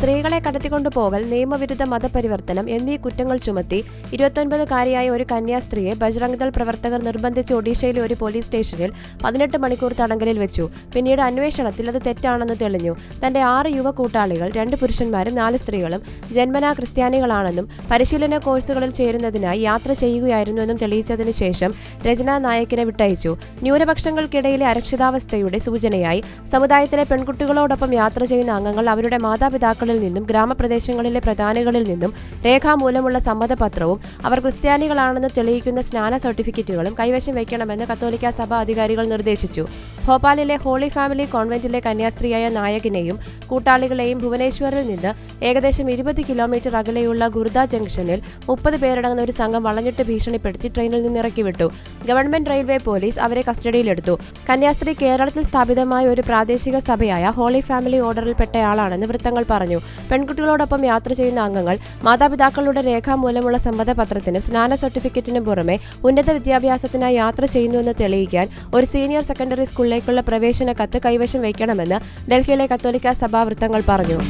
സ്ത്രീകളെ കടത്തിക്കൊണ്ടുപോകൽ നിയമവിരുദ്ധ മതപരിവർത്തനം എന്നീ കുറ്റങ്ങൾ ചുമത്തി ഇരുപത്തൊൻപതുകാരിയായ ഒരു കന്യാസ്ത്രീയെ ബജ്രംഗ് ദൾ പ്രവർത്തകർ നിർബന്ധിച്ച് ഒഡീഷയിലെ ഒരു പോലീസ് സ്റ്റേഷനിൽ പതിനെട്ട് മണിക്കൂർ തടങ്കലിൽ വെച്ചു. പിന്നീട് അന്വേഷണത്തിൽ അത് തെറ്റാണെന്ന് തെളിഞ്ഞു. തന്റെ ആറ് യുവ കൂട്ടാളികൾ രണ്ട് പുരുഷന്മാരും നാല് സ്ത്രീകളും ജന്മനാ ക്രിസ്ത്യാനികളാണെന്നും പരിശീലന കോഴ്സുകളിൽ ചേരുന്നതിനായി യാത്ര ചെയ്യുകയായിരുന്നുവെന്നും തെളിയിച്ചതിനു ശേഷം രചനാ നായക്കിനെ വിട്ടയച്ചു. ന്യൂനപക്ഷങ്ങൾക്കിടയിലെ അരക്ഷിതാവസ്ഥയുടെ സൂചനയായി സമുദായത്തിലെ പെൺകുട്ടികളോടൊപ്പം യാത്ര ചെയ്യുന്ന അംഗങ്ങൾ അവരുടെ മാതാപിതാക്കളിൽ നിന്നും ഗ്രാമപ്രദേശങ്ങളിലെ പ്രധാനികളിൽ നിന്നും രേഖാമൂലമുള്ള സമ്മതപത്രവും അവർ ക്രിസ്ത്യാനികളാണെന്ന് തെളിയിക്കുന്ന സ്നാന സർട്ടിഫിക്കറ്റുകളും കൈവശം വയ്ക്കണമെന്ന് കത്തോലിക്ക സഭ അധികാരികൾ നിർദ്ദേശിച്ചു. ഭോപ്പാലിലെ ഹോളി ഫാമിലി കോൺവെന്റിലെ കന്യാസ്ത്രീയായ നായകിനെയും കൂട്ടാളികളെയും ഭുവനേശ്വറിൽ നിന്ന് ഏകദേശം ഇരുപത് കിലോമീറ്റർ അകലെയുള്ള ഗുർദ ജംഗ്ഷനിൽ മുപ്പത് പേരടങ്ങുന്ന ഒരു സംഘം വളഞ്ഞിട്ട് ഭീഷണിപ്പെടുത്തി ട്രെയിനിൽ നിന്ന് ഇറക്കിവിട്ടു ഗവൺമെന്റ് റെയിൽവേ പോലീസ് അവരെ കസ്റ്റഡിയിലെടുത്തു. കന്യാസ്ത്രീ കേരളത്തിൽ സ്ഥാപിതമായ ഒരു പ്രാദേശിക സഭയായ ഹോളി ഫാമിലി ഓർഡറിൽപ്പെട്ടയാളാണെന്ന് വൃത്തങ്ങൾ പറഞ്ഞു. പെൺകുട്ടികളോടൊപ്പം യാത്ര ചെയ്യുന്ന അംഗങ്ങൾ മാതാപിതാക്കളുടെ രേഖാമൂലമുള്ള സമ്മതപത്രത്തിനും സ്നാന സർട്ടിഫിക്കറ്റിനും പുറമെ ഉന്നത വിദ്യാഭ്യാസത്തിനായി യാത്ര ചെയ്യുന്നുവെന്ന് തെളിയിക്കാൻ ഒരു സീനിയർ സെക്കൻഡറി സ്കൂളിലേക്കുള്ള പ്രവേശന കത്ത് കൈവശം വയ്ക്കണമെന്ന് ഡൽഹിയിലെ കത്തോലിക്ക സഭാ വൃത്തങ്ങൾ പറഞ്ഞു.